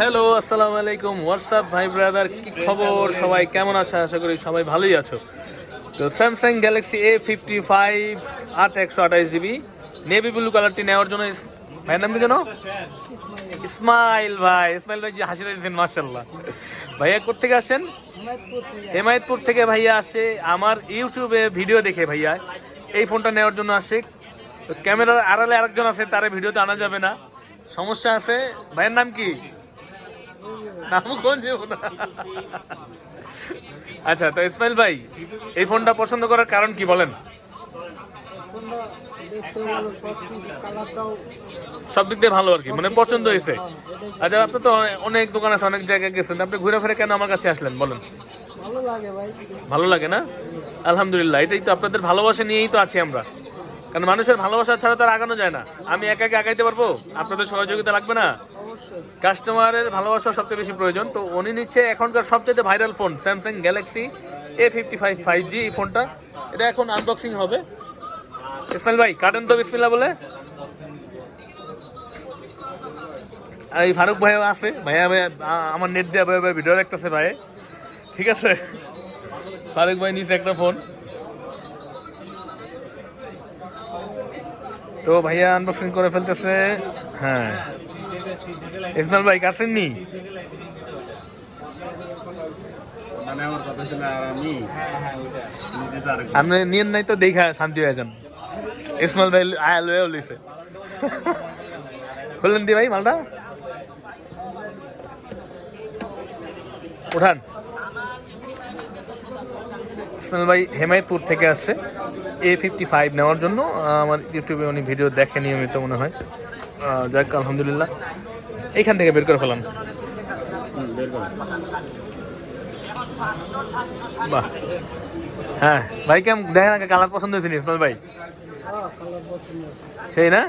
Hello আসসালামু আলাইকুম। WhatsApp ভাই ব্রাদার কি খবর? সবাই কেমন আছে? আশা করি সবাই ভালোই আছো। তো Samsung Galaxy A fifty five আট একশো আঠাশ জিবি নেভি ব্লু কালারটি নেওয়ার জন্য ভাইয়ের নাম কি যেন? ইসমাইল ভাই। ইসমাইল ভাই যে হাসি দিয়েছেন মার্শাল্লাহ ভাইয়া কোথেকে আসেন? হেমায়তপুর থেকে ভাইয়া আসে। আমার ইউটিউবে ভিডিও দেখে ভাইয়া। এই ফোনটা নেওয়ার জন্য আসে। ক্যামেরার আড়ালে আরেকজন আছে, তার ভিডিওতে আনা যাবে না। সমস্যা আছে? ভাইয়ের নাম কি? আচ্ছা তো ইসমাইল ভাই, এই ফোনটা পছন্দ করার কারণ কি বলেন? সব দিক দিয়ে ভালো আর কি মানে পছন্দ হয়েছে। আচ্ছা আপনি তো অনেক দোকান আছে, অনেক জায়গায় গেছেন, আপনি ঘুরে ফিরে কেন আমার কাছে আসলেন, বলেন? ভালো লাগে না? আলহামদুলিল্লাহ, এটাই তো আপনাদের ভালোবাসা নিয়েই তো আছি আমরা। কারণ মানুষের ভালোবাসা ছাড়া তো আর আগানো যায় না। আমি একা একা আগাইতে পারব? আপনাদের সহযোগিতা লাগবে না? কাস্টমারের ভালোবাসা সবচেয়ে বেশি প্রয়োজন। তো উনি নিচ্ছে এখনকার সবচেয়ে viral phone Samsung Galaxy A fifty five five G এই ফোনটা এটা এখন আনবক্সিং হবে। ইসমাইল ভাই, কাটেন তো বিসমিল্লা বলে। আর এই ফারুক ভাইও আছে। ভাইয়া আ- আমার নেট দিয়ে ভাইয়া ভিডিও দেখতেছে ভাই ঠিক আছে? ফারুক ভাই নিছে একটা ফোন তো ভাইয়া আনবক্সিং করে ফেলতেছে। হ্যাঁ। ইসমাইল ভাই কাটছেন নি? মানে আপনি নিয়েন নাই তো দেখা শান্তি হয়ে যান। ইসমাইল ভাই আয়া লয়ে লিছে বললেন দি ভাই মালটা? উঠান। ইসমাইল ভাই হেমায়তপুর থেকে আসছে এ ফিফটি ফাইভ নেওয়ার জন্য। আমার ইউটিউবে উনি ভিডিও দেখে নিয়মিত মনে হয়। যাক, আলহামদুলিল্লাহ। এইখান থেকে বের করে ফেলান বাহ। হ্যাঁ ভাই, কেমন? দেখেন কালার পছন্দ হয়েছে নি, ইসমাইল ভাই? সেই না?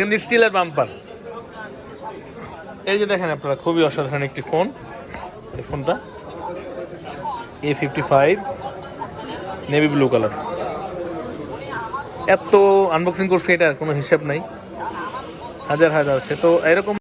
কিন্তু স্টিলের বাম্পার এই যে দেখেন আপনারা, খুবই অসাধারণ একটি ফোন এই ফোনটা A fifty five navy blue colour এত আনবক্সিং করছে, এটার কোনো হিসাব নাই। হাজার হাজার সে তো এরকম